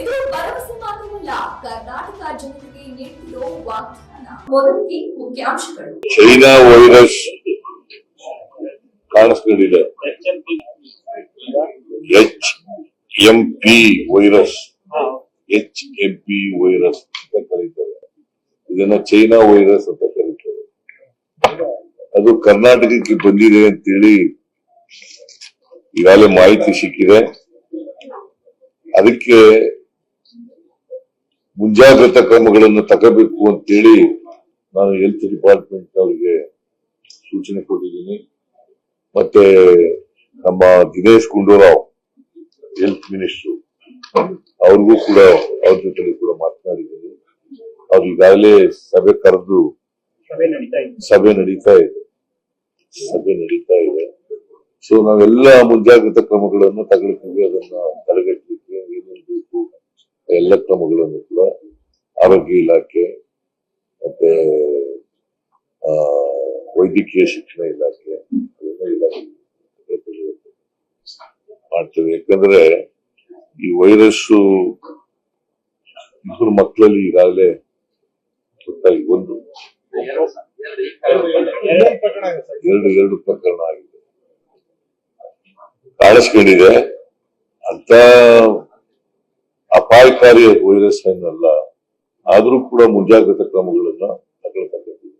ಇದು ಭರವಸೆ ಮಾತ್ರವಲ್ಲ, ಕರ್ನಾಟಕ ಜನತೆಗೆ ನೀಡಿರೋ ವಾಗ್ದಾನ. ಮೊದಲಿಗೆ ಮುಖ್ಯಾಂಶಗಳು. China virus ಕಾಣಿಸ್ಕೊಂಡಿದೆ. H M P virus. H M P virus ಅಂತ ಕರೀತಾರೆ. ಇದನ್ನ ಚೈನಾ ವೈರಸ್ ಅಂತ ಕರೀತಾರೆ. ಅದು ಕರ್ನಾಟಕಕ್ಕೆ ಬಂದಿದೆ ಅಂತೇಳಿ ಈಗಾಗಲೇ ಮಾಹಿತಿ ಸಿಕ್ಕಿದೆ. ಅದಕ್ಕೆ ಮುಂಜಾಗ್ರತಾ ಕ್ರಮಗಳನ್ನು ತಗೋಬೇಕು ಅಂತೇಳಿ ನಾನು ಹೆಲ್ತ್ ಡಿಪಾರ್ಟ್ಮೆಂಟ್ ಅವರಿಗೆ ಸೂಚನೆ ಕೊಟ್ಟಿದ್ದೀನಿ. ಮತ್ತೆ ನಮ್ಮ ದಿನೇಶ್ ಗುಂಡೂರಾವ್ ಹೆಲ್ತ್ ಮಿನಿಸ್ಟ್ರು ಅವ್ರಿಗೂ ಕೂಡ ಅವ್ರ ಜೊತೆ ಕೂಡ ಮಾತನಾಡಿದ್ದೀನಿ. ಅವ್ರು ಈಗಾಗಲೇ ಸಭೆ ಕರೆದು ಸಭೆ ನಡೀತಾ ಇದೆ. ಸಭೆ ನಡೀತಾ ಇದೆ. ಸೊ ನಾವೆಲ್ಲ ಮುಂಜಾಗ್ರತಾ ಕ್ರಮಗಳನ್ನು ತಗೊಳ್ತೀವಿ. ಅದನ್ನ ಬೇಕು ಎಲ್ಲ ಕ್ರಮಗಳನ್ನು ಕೂಡ ಆರೋಗ್ಯ ಇಲಾಖೆ ಮತ್ತೆ ವೈದ್ಯಕೀಯ ಶಿಕ್ಷಣ ಇಲಾಖೆ ಮಾಡ್ತೇವೆ. ಯಾಕಂದ್ರೆ ಈ ವೈರಸ್ಸು ಇಬ್ಬರು ಮಕ್ಕಳಲ್ಲಿ ಈಗಾಗಲೇ ಗೊತ್ತಾಗಿ ಒಂದು. ಎರಡು ಎರಡು ಪ್ರಕರಣ ಆಗಿದೆ. ಕಾಣಿಸ್ಕೊಂಡಿದೆ. ಅಂತ ಅಪಾಯಕಾರಿ ವೈರಸ್ ಏನಲ್ಲ ಆದ್ರೂ ಕೂಡ ಮುಂಜಾಗ್ರತಾ ಕ್ರಮಗಳನ್ನ ತಗೊಳ್ತಕ್ಕಂಥದ್ದು.